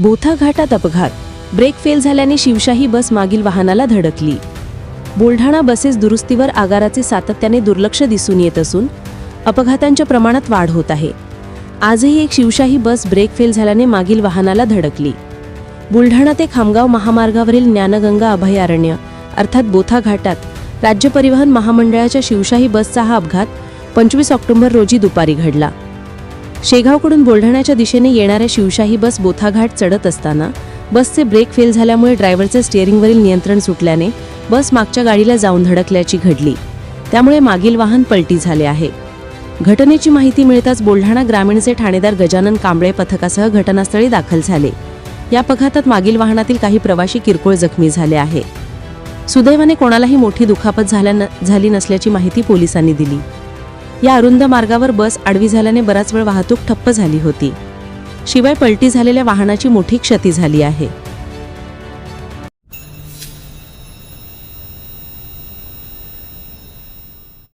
Botha घाटात अपघात. Brake fail झाल्याने शिवशाही बस मागील वाहनाला धडकली. बुलढाणा बसेस दुरुस्तीवर आगाराचे सातत्याने दुर्लक्ष दिसून येत असून अपघातांच्या प्रमाणात वाढ होत आहे. आजही एक शिवशाही बस ब्रेक फेल झाल्याने मागील वाहनाला धडकली. बुलढाणा ते खामगाव महामार्गावरील ज्ञानगंगा अभयारण्य अर्थात बोथा घाटात राज्य परिवहन महामंडळाच्या शिवशाही बसचा हा अपघात पंचवीस ऑक्टोबर रोजी दुपारी घडला. शेगावकडून बुलढाण्याच्या दिशेने येणाऱ्या शिवशाही बस बोथाघाट चढत असताना बसचे ब्रेक फेल झाल्यामुळे ड्रायव्हरचे स्टिअरिंगवरील नियंत्रण सुटल्याने बस मागच्या गाडीला जाऊन धडकल्याची घडली. त्यामुळे मागील वाहन पलटी झाले आहे. घटनेची माहिती मिळताच बुलढाणा ग्रामीणचे ठाणेदार गजानन कांबळे पथकासह घटनास्थळी दाखल झाले. या अपघातात मागील वाहनातील काही प्रवाशी किरकोळ जखमी झाले आहे. सुदैवाने कोणालाही मोठी दुखापत झाली नसल्याची माहिती पोलिसांनी दिली. या अरुंद मार्गावर बस आडवी झाल्याने बराच वेळ वाहतूक ठप्प झाली होती. शिवाय पलटी झालेल्या वाहनाची मोठी क्षती झाली आहे.